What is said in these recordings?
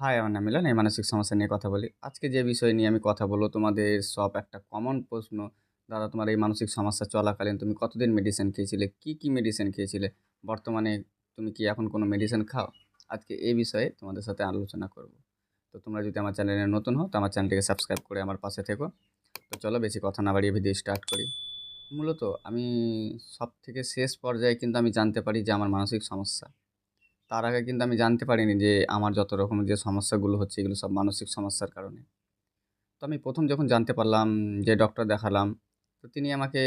High, আমার নাম মিলন। এই মানসিক সমস্যা নিয়ে কথা বলি। আজকে যে বিষয় নিয়ে আমি কথা বলব তোমাদের সব একটা কমন প্রশ্ন, দাদা তোমার এই মানসিক সমস্যা চলাকালীন তুমি কতদিন মেডিসিন খেয়েছিলে? কি, কি মেডিসিন খেয়েছিলে? বর্তমানে তুমি কি এখন কোনো মেডিসিন খাও? আজকে এই বিষয়ে তোমাদের সাথে আলোচনা করব। তো তোমরা যদি আমার চ্যানেলে নতুন হও, তো আমার চ্যানেলটিকে সাবস্ক্রাইব করে আমার পাশে থেকো। তো চলো বেশি কথা না বাড়িয়ে ভিডিও স্টার্ট করি। মূলত আমি সব থেকে শেষ পর্যায়ে কিন্তু আমি জানতে পারি যে আমার মানসিক সমস্যা। তার আগে কিন্তু আমি জানতে পারিনি যে আমার যত রকমের যে সমস্যাগুলো হচ্ছে এগুলো সব মানসিক সমস্যার কারণে। তো আমি প্রথম যখন জানতে পারলাম যে ডক্টর দেখালাম, তো তিনি আমাকে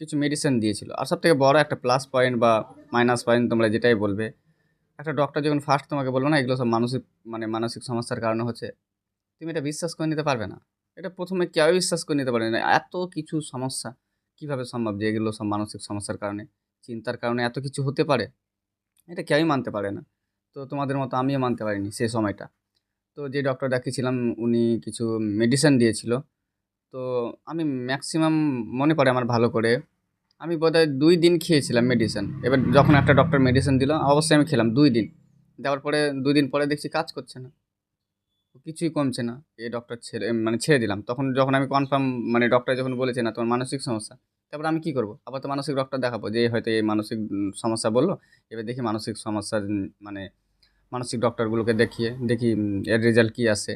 কিছু মেডিসিন দিয়েছিল। আর সবথেকে বড় একটা প্লাস পয়েন্ট বা মাইনাস পয়েন্ট তোমরা যেটাই বলবে, একটা ডক্টর যখন ফার্স্ট তোমাকে বলবে না এগুলো সব মানসিক মানে মানসিক সমস্যার কারণে হচ্ছে, তুমি এটা বিশ্বাস করে নিতে পারবে না। এটা ১ম এ কেউই বিশ্বাস করে নিতে পারবে না। এত কিছু সমস্যা কীভাবে সম্ভব যে এগুলো সব মানসিক সমস্যার কারণে? চিন্তার কারণে এত কিছু হতে পারে? এটা কেউই মানতে পারে না। তো তোমাদের মতো আমিও মানতে পারিনি সে সময়টা। তো যে ডক্টর দেখিয়েছিলাম উনি কিছু মেডিসিন দিয়েছিল। তো আমি ম্যাক্সিমাম মনে পড়ে আমার ভালো করে, আমি বোধহয় দুই দিন খেয়েছিলাম মেডিসিন। এবার যখন একটা ডক্টর মেডিসিন দিল, অবশ্যই আমি খেলাম দুই দিন। দেওয়ার পরে ২ দিন পরে দেখছি কাজ করছে না। কিছুই কমছে না। এই ডক্টর ছেড়ে মানে ছেড়ে দিলাম। তখন যখন আমি কনফার্ম মানে ডক্টর যখন বলেছে না তোমার মানসিক সমস্যা, তারপরে আমি কী করব? আবার তো মানসিক ডক্টর দেখাবো যে হয়তো এই মানসিক সমস্যা বলল এবার দেখি মানসিক সমস্যার উম মানে মানসিক ডক্টরগুলোকে দেখিয়ে দেখি এর রেজাল্ট কী আসে।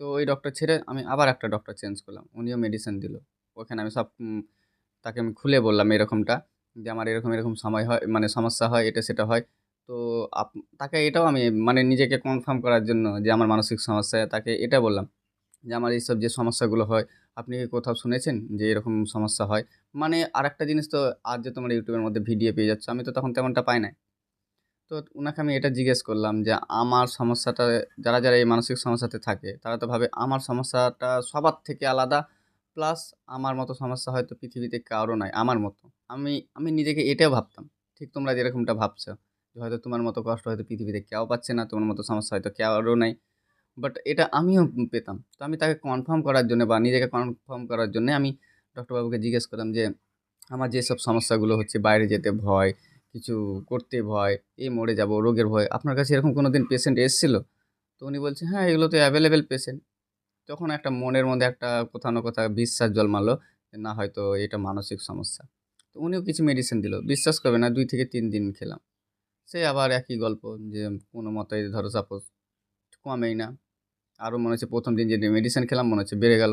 তো ওই ডক্টর ছেড়ে আমি আবার একটা ডক্টর চেঞ্জ করলাম। উনিও মেডিসিন দিল। ওখানে আমি সব তাকে আমি খুলে বললাম এরকমটা যে আমার এরকম, এরকম সময় হয় মানে সমস্যা হয়, এটা সেটা হয়। তো আপ তাকে এটাও আমি মানে নিজেকে কনফার্ম করার জন্য যে আমার মানসিক সমস্যা, তাকে এটা বললাম যে আমার এইসব যে সমস্যাগুলো হয়, আপনি কি কোথাও শুনেছেন যে এরকম সমস্যা হয়? মানে আরেকটা জিনিস তো আজ যে তোমার ইউটিউবের মধ্যে ভিডিও পেয়ে যাচ্ছ, আমি তো তখন তেমনটা পাই নাই। তো ওনাকে আমি এটা জিজ্ঞেস করলাম যে আমার সমস্যাটা যারা, যারা এই মানসিক সমস্যাতে থাকে, তারা তো ভাবে আমার সমস্যাটা সবার থেকে আলাদা। প্লাস আমার মতো সমস্যা হয়তো পৃথিবীতে কারও নাই, আমার মতো। আমি, আমি নিজেকে এটাও ভাবতাম। ঠিক তোমরা যেরকমটা ভাবছ যে হয়তো তোমার মতো কষ্ট হয়তো পৃথিবীতে কেউ পাচ্ছে না, তোমার মতো সমস্যা হয়তো কারও নাই। বাট এটা আমিও পেতাম। তো আমি তাকে কনফার্ম করার জন্য বা নিজেকে কনফার্ম করার জন্যে আমি ডক্টর বাবুকে জিজ্ঞেস করলাম যে আমার যেসব সমস্যাগুলো হচ্ছে বাইরে যেতে ভয়, কিছু করতে ভয়, এই মরে যাব, রোগের ভয়, আপনার কাছে এরকম কোনো দিন পেশেন্ট এসেছিল তো উনি বলছে, "হ্যাঁ, এগুলো তো অ্যাভেলেবেল পেশেন্ট।" তখন একটা মনের মধ্যে একটা কোথাও না কোথাও বিশ্বাস জন্মালো যে না হয়তো এটা মানসিক সমস্যা। তো উনিও কিছু মেডিসিন দিল। বিশ্বাস করবে না দুই থেকে তিন দিন খেলাম। সেই আবার একই গল্প যে কোনো মতে ধরো সাপোজ কমেই না। আরও মনে হচ্ছে প্রথম দিন যে মেডিসিন খেলাম মনে হচ্ছে বেড়ে গেল।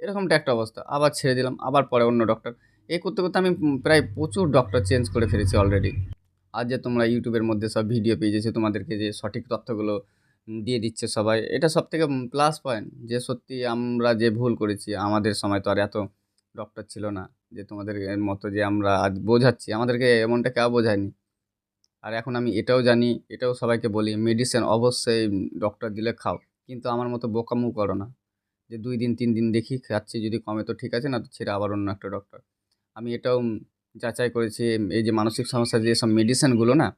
এরকমটা একটা অবস্থা। আবার ছেড়ে দিলাম, আবার পরে অন্য ডক্টর। এই করতে, করতে আমি প্রায় প্রচুর ডক্টর চেঞ্জ করে ফেলেছি অলরেডি। আর যে তোমরা ইউটিউবের মধ্যে সব ভিডিও পেয়ে যাচ্ছ, তোমাদেরকে যে সঠিক তথ্যগুলো দিয়ে দিচ্ছে সবাই, এটা সব থেকে প্লাস পয়েন্ট যে সত্যি আমরা যে ভুল করেছি, আমাদের সময় তো আর এত ডক্টর ছিল না যে তোমাদের মতো যে আমরা আজ বোঝাচ্ছি, আমাদেরকে এমনটা কেউ বোঝায়নি। আর এখন আমি এটাও জানি, এটাও সবাইকে বলি, মেডিসিন অবশ্যই ডক্টর দিলে খাও। কিন্তু আমার মতো বোকামো করো না। যে দুই দিন তিন দিন দেখি খাচ্ছি, যদি কমে তো ঠিক আছে, না তো ছেড়ে আবার অন্য একটা ডক্টর। আমি এটাও যাচাই করেছি এই যে মানসিক সমস্যার যেসব মেডিসিনগুলো না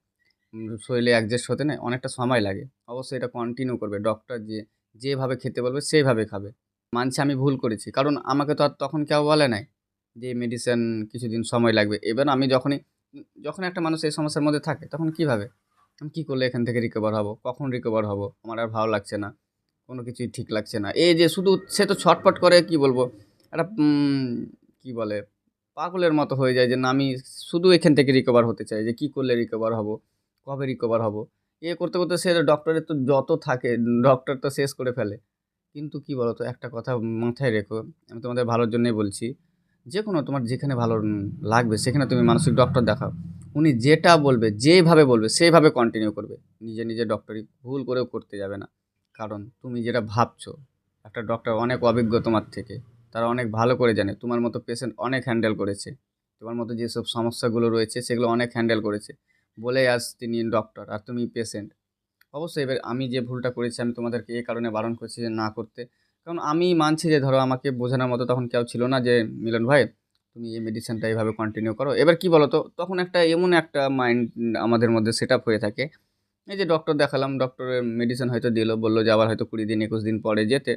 শরীরে অ্যাডজাস্ট হতে না অনেকটা সময় লাগে। অবশ্যই এটা কন্টিনিউ করবে। ডক্টর যে যেভাবে খেতে বলবে সেইভাবে খাবে। মানছি আমি ভুল করেছি। কারণ আমাকে তো আর তখন কেউ বলে নাই যে মেডিসিন কিছুদিন সময় লাগবে। এবার আমি যখনই যখন একটা মানুষ এই সমস্যার মধ্যে থাকে তখন কী ভাবে? আমি কী করলে এখান থেকে রিকভার হব? কখন রিকভার হব? আমার আর ভালো লাগছে না। কোনো কিছুই ঠিক লাগছে না। এই যে শুধু সে তো ছটফট করে কী বলব? একটা কী বলে? পাগলের মতো হয়ে যায় যে না আমি শুধু এখান থেকে রিকভার হতে চাই যে কী করলে রিকভার হব? কবে রিকভার হব? এ করতে, করতে সে ডক্টরের তো যত থাকে ডক্টর তো শেষ করে ফেলে। কিন্তু কী বলো তো? একটা কথা মাথায় রেখো, আমি তোমাদের ভালোর জন্যই বলছি। যেকোনো তোমার যেখানে ভালো লাগবে সেখানে তুমি মানসিক ডক্টর দেখাও। উনি যেটা বলবে, যেভাবে বলবে সেইভাবে কন্টিনিউ করবে। নিজে, নিজে ডক্টরি ভুল করেও করতে যাবে না। কারণ তুমি যেটা ভাবছ, একটা ডক্টর অনেক অভিজ্ঞ তোমার থেকে। তারা অনেক ভালো করে জানে। তোমার মতো পেশেন্ট অনেক হ্যান্ডেল করেছে। তোমার মতো যেসব সমস্যাগুলো রয়েছে সেগুলো অনেক হ্যান্ডেল করেছে। বলে আজ তিনি ডক্টর আর তুমি পেশেন্ট। অবশ্যই এবার আমি যে ভুলটা করেছি আমি তোমাদেরকে এ কারণে বারণ করছি যে না করতে। কারণ আমি মানছি যে ধরো আমাকে বোঝানোর মতো তখন কেউ ছিল না যে মিলন ভাই তুমি এই মেডিসিনটা এভাবে কন্টিনিউ করো। এবার কী বলো তো? তখন একটা এমন একটা মাইন্ড আমাদের মধ্যে সেটআপ হয়ে থাকে। এই যে ডক্টর দেখালাম, ডক্টরের মেডিসিন হয়তো দিল, বলল যে আবার হয়তো ২০ দিন ২১ দিন পরে যেতে।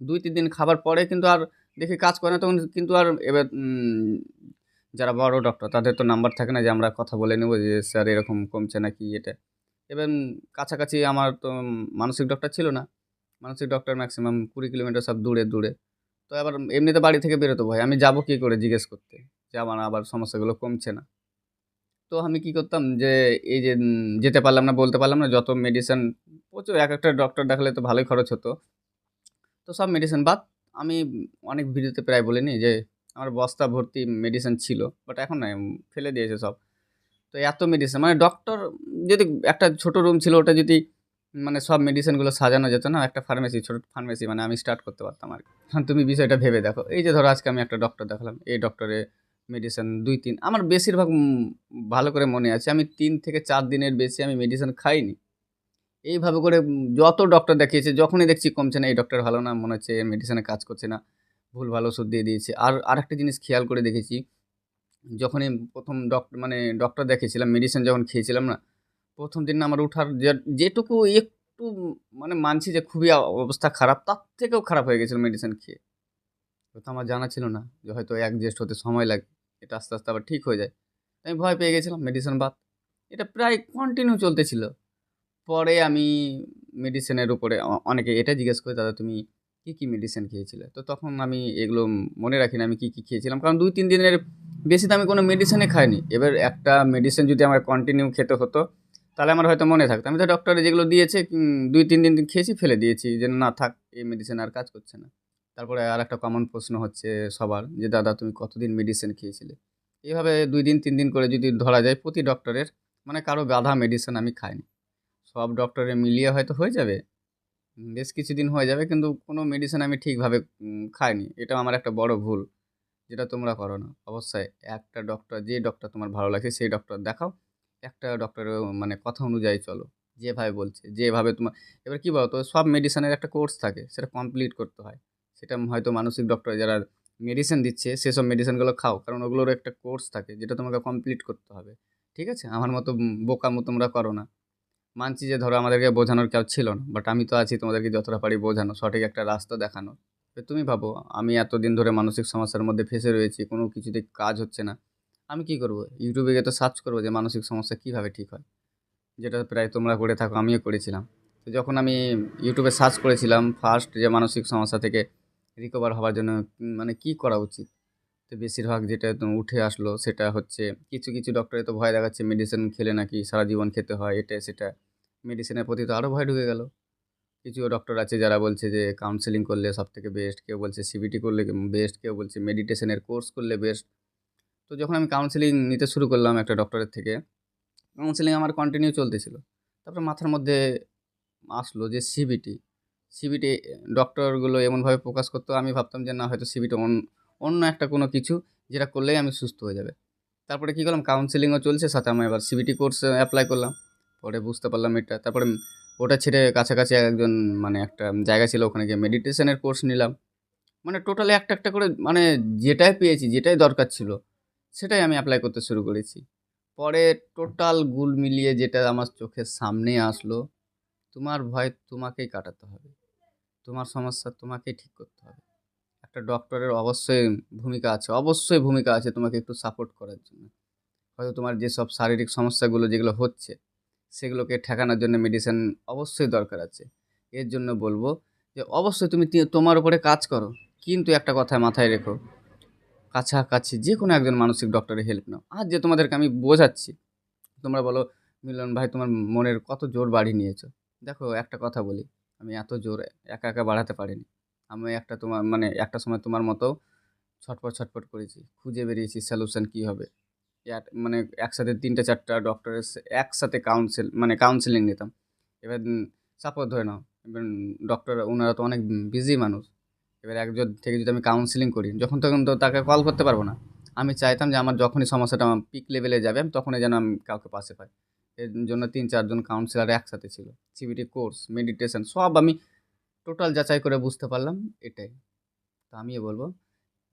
২-৩ দিন খাবার পরে কিন্তু আর দেখি কাজ করে না তখন কিন্তু আর এবার যারা বড় ডক্টর তাদের তো নাম্বার থাকে না যে আমরা কথা বলে নেব যে স্যার এরকম কমছে নাকি এটা। এবং কাছাকাছি আমার তো মানসিক ডক্টর ছিল না মানসিক ডক্টর ম্যাক্সিমাম কুড়ি কিলোমিটার সব দূরে দূরে। তো আবার এমনিতে বাড়ি থেকে বেরোতে ভয়। আমি যাব কী করে জিজ্ঞেস করতে? যে আমার আবার সমস্যাগুলো কমছে না। তো আমি কী করতাম যে, এই যে যেতে পারলাম না, বলতে পারলাম না, যত মেডিসিন প্রচুর এক একটা ডক্টর দেখালে তো ভালোই খরচ হতো। তো সব মেডিসিন বাদ, আমি অনেক ভিডিওতে প্রায় বলিনি যে, আমার বস্তা ভর্তি মেডিসিন ছিল বাট এখন নাই, ফেলে দিয়েছে সব। তো এত মেডিসিন মানে ডক্টর যদি একটা ছোট রুম ছিল, ওটা যদি মানে সব মেডিসিনগুলো সাজানো যেত না একটা ফার্মেসি ছোট ফার্মেসি মানে আমি স্টার্ট করতে পারতাম আর কি। হ্যাঁ, তুমি বিষয়টা ভেবে দেখো। এই যে ধরো আজকে আমি একটা ডক্টর দেখালাম এই ডক্টরে মেডিসিন দুই তিন আমার বেশিরভাগ ভালো করে মনে আছে আমি তিন থেকে চার দিনের বেশি আমি মেডিসিন খাইনি। এইভাবে করে যত ডক্টর দেখিয়েছে যখনই দেখছি কমছে না এই ডক্টর ভালো না মনে হচ্ছে মেডিসিনে কাজ করছে না ভুল ভালো ওষুধ দিয়ে দিয়েছে। আর আরেকটা জিনিস খেয়াল করে দেখেছি যখনই প্রথম ডক্টর মানে ডক্টর দেখিয়েছিলাম মেডিসিন যখন খেয়েছিলাম না প্রথম দিন আমার উঠার যেটুকু একটু মানে মানছি যে খুবই অবস্থা খারাপ, তার থেকেও খারাপ হয়ে গেছিল মেডিসিন খেয়ে। তো আমার জানা ছিল না যে হয়তো অ্যাডজাস্ট হতে সময় লাগে, এটা আস্তে আস্তে আবার ঠিক হয়ে যায়। আমি ভয় পেয়ে গেছিলাম মেডিসিন বাদ। এটা প্রায় কন্টিনিউ চলতেছিল। পরে আমি মেডিসিনের উপরে অনেকে এটা জিজ্ঞেস করে, দাদা, তুমি কী কী মেডিসিন খেয়েছিলে? তো তখন আমি এগুলো মনে রাখি না, আমি কী কী খেয়েছিলাম। কারণ দুই, তিন দিনের বেশি তো আমি কোনো মেডিসিনে খাইনি। এবার একটা মেডিসিন যদি আমার কন্টিনিউ খেতে হতো তাহলে আমার হয়তো মনে থাকতো। আমি তো ডক্টরে যেগুলো দিয়েছে দুই, তিন দিন খেয়েছি, ফেলে দিয়েছি যে না থাক, এই মেডিসিন আর কাজ করছে না। তারপরে আর একটা কমন প্রশ্ন হচ্ছে সবার যে, দাদা, তুমি কতদিন মেডিসিন খেয়েছিলে? এইভাবে দুই দিন, তিন দিন করে যদি ধরা যায়, প্রতি ডক্টরের মানে কারও গাধা মেডিসিন আমি খাইনি। সব ডক্টরে মিলিয়ে হয়তো হয়ে যাবে বেশ কিছুদিন হয়ে যাবে, কিন্তু কোনো মেডিসিন আমি ঠিকভাবে খাইনি। এটা আমার একটা বড় ভুল। যেটা তোমরা করো না। অবশ্যই একটা ডক্টর যে ডক্টর তোমার ভালো লাগে, সেই ডক্টর দেখাও। একটা ডক্টরের মানে কথা অনুযায়ী চলো। যেভাবে বলছে যেভাবে তোমার, এবার কী বলতো, সব মেডিসিনের একটা কোর্স থাকে, সেটা কমপ্লিট করতে হয়। সেটা হয়তো মানসিক ডক্টর যারা মেডিসিন দিচ্ছে সেসব মেডিসিনগুলো খাও, কারণ ওগুলোর একটা কোর্স থাকে, যেটা তোমাকে কমপ্লিট করতে হবে। ঠিক আছে? আমার মতো বোকামো তোমরা করো না। মানছি যে ধরো আমাদেরকে বোঝানোর কেউ ছিল না বাট আমি তো আছি তোমাদেরকে যতটা পারি বোঝানো, সঠিক একটা রাস্তা দেখানো। তো তুমি ভাবো, আমি এতদিন ধরে মানসিক সমস্যার মধ্যে ফেসে রয়েছি, কোনো কিছুতে কাজ হচ্ছে না। আমি কি করব? ইউটিউবে গিয়ে তো সার্চ করব যে মানসিক সমস্যা কীভাবে ঠিক হয়? যেটা প্রায় তোমরা করে থাকো, আমিও করেছিলাম। তো যখন আমি ইউটিউবে সার্চ করেছিলাম ফার্স্ট যে মানসিক সমস্যা থেকে রিকভার হওয়ার জন্য মানে কি করা উচিত? তো বেশিরভাগ যেটা উঠে আসলো সেটা হচ্ছে, কিছু কিছু ডক্টরে তো ভয় দেখাচ্ছে মেডিসিন খেলে নাকি সারা জীবন খেতে হয়, এটা, সেটা। মেডিসিনের প্রতি তো আরও ভয় ঢুকে গেল। কিছু ডক্টর আছে যারা বলছে যে কাউন্সেলিং করলে সব থেকে বেস্ট কেউ বলছে সিবিটি করলে বেস্ট কেউ বলছে মেডিটেশনের কোর্স করলে বেস্ট তো যখন আমি কাউন্সেলিং নিতে শুরু করলাম একটা ডক্টরের থেকে কাউন্সেলিং আমার কন্টিনিউ চলতেছিল। তারপরে মাথার মধ্যে আসলো যে সিবিটি সিবিটি ডক্টরগুলো এমনভাবে প্রকাশ করতো, আমি ভাবতাম যে না, হয়তো সিবিটি অন্য একটা কোনো কিছু যেটা করলেই আমি সুস্থ হয়ে যাবে। তারপরে কী করলাম কাউন্সেলিংও চলছে, সাথে আমি এবার সিবিটি কোর্স অ্যাপ্লাই করলাম। পরে বুঝতে পারলাম এটা। তারপরে ওটা ছেড়ে কাছাকাছি একজন মানে একটা জায়গা ছিল, ওখানে গিয়ে মেডিটেশনের কোর্স নিলাম। মানে টোটালি একটা একটা করে মানে যেটাই পেয়েছি, যেটাই দরকার ছিল সেটাই আমি অ্যাপ্লাই করতে শুরু করেছি। পরে টোটাল গুল মিলিয়ে যেটা আমার চোখের সামনে আসলো, তোমার ভয় তোমাকেই কাটাতে হবে। তোমার সমস্যা তোমাকেই ঠিক করতে হবে। একটা ডক্টরের অবশ্যই ভূমিকা আছে, অবশ্যই ভূমিকা আছে তোমাকে একটু সাপোর্ট করার জন্য। হয়তো তোমার যেসব শারীরিক সমস্যাগুলো যেগুলো হচ্ছে, সেগুলোকে ঠেকানোর জন্য মেডিসিন অবশ্যই দরকার আছে। এর জন্য বলব যে, অবশ্যই তুমি তোমার উপরে কাজ করো। কিন্তু একটা কথা মাথায় রেখো কাছাকাছি যে কোনো একজন মানসিক ডক্টরের হেল্প নাও। আর যে তোমাদেরকে আমি বোঝাচ্ছি, তোমরা বলো, মিলন ভাই, তোমার মনের কত জোর বাড়িয়ে নিয়েছো? দেখো, একটা কথা বলি, আমি এত জোর একা একা বাড়াতে পারিনি। আমি একটা তোমার মানে একটা সময় তোমার মতো ছটপট ছটপট করেছি। খুঁজে বেরিয়েছি সলিউশন কী হবে। মানে একসাথে তিনটে চারটা ডক্টরের একসাথে কাউন্সিল মানে কাউন্সিলিং নিতাম। এবার সাপোর্ট ধরে নাও। এবার ডক্টর ওনারা তো অনেক বিজি মানুষ। এবার একজন থেকে যদি আমি কাউন্সিলিং করি, যখন তখন তো তাকে কল করতে পারব না। আমি চাইতাম যে আমার যখনই সমস্যাটা আমার পিক লেভেলে যাবে, আমি তখনই যেন আমি কাউকে পাশে পাই। এর জন্য তিন চারজন কাউন্সিলার একসাথে ছিল। সিবিটি কোর্স মেডিটেশন সব আমি টোটাল যাচাই করে বুঝতে পারলাম, এটাই। তো আমিও বলব,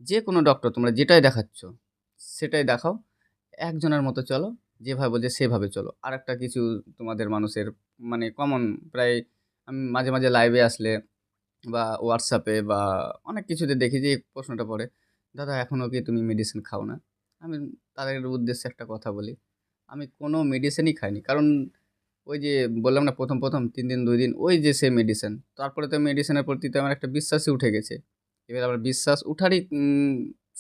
যে কোনো ডক্টর তোমরা যেটাই দেখাচ্ছ, সেটাই দেখাও। একজনের মতো চলো, যেভাবে বলছে সেভাবে চলো। আর একটা কিছু তোমাদের মানুষের মানে কমন প্রায়, আমি মাঝে মাঝে লাইভে আসলে বা হোয়াটসঅ্যাপে বা অনেক কিছুতে দেখি যে প্রশ্নটা পড়ে, দাদা এখনও কি তুমি মেডিসিন খাও না? আমি তাদের উদ্দেশ্যে একটা কথা বলি। আমি কোনো মেডিসিনই খাইনি। কারণ ওই যে বললাম না, প্রথম প্রথম, তিন দিন, দুই দিন, ওই যে সে মেডিসিন তারপরে তো মেডিসিনের প্রতি তো আমার একটা বিশ্বাসই উঠে গেছে। এবার আমার বিশ্বাস উঠারই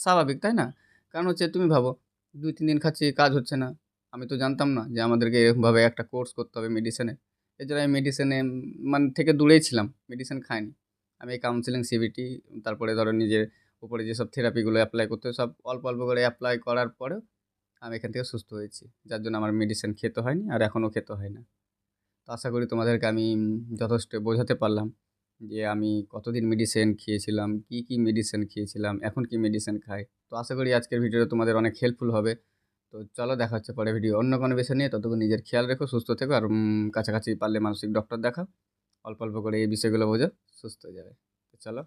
স্বাভাবিক, তাই না? কারণ হচ্ছে তুমি ভাবো, দুই, তিন দিন খাচ্ছি, কাজ হচ্ছে না। আমি তো জানতাম না যে আমাদেরকে এরকমভাবে একটা কোর্স করতে হবে মেডিসিনে এছাড়া আমি মেডিসিনে মানে থেকে দূরেই ছিলাম। মেডিসিন খাইনি। আমি কাউন্সিলিং সিবিটি তারপরে ধরো নিজের উপরে যেসব থেরাপিগুলো অ্যাপ্লাই করতে সব অল্প অল্প করে অ্যাপ্লাই করার পরেও আমি এখান থেকে সুস্থ হয়েছি। যার জন্য আমার মেডিসিন খেতে হয়নি আর এখনও খেতে হয় না। তো আশা করি তোমাদেরকে আমি যথেষ্ট বোঝাতে পারলাম যে আমি কতদিন মেডিসিন খেয়েছিলাম, কি কি মেডিসিন খেয়েছিলাম, এখন কি মেডিসিন খাই। তো আশা করি আজকের ভিডিওটা তোমাদের অনেক হেল্পফুল হবে। তো চলো দেখা হচ্ছে পরে ভিডিও অন্য কোনো বিষয় নিয়ে। ততক্ষণ নিজের খেয়াল রেখো, সুস্থ থেকো আর কাছাকাছি পারলে মানসিক ডক্টর দেখাও। অল্প অল্প করে এই বিষয়গুলো বোঝো সুস্থ হয়ে যাবে। তো চলো।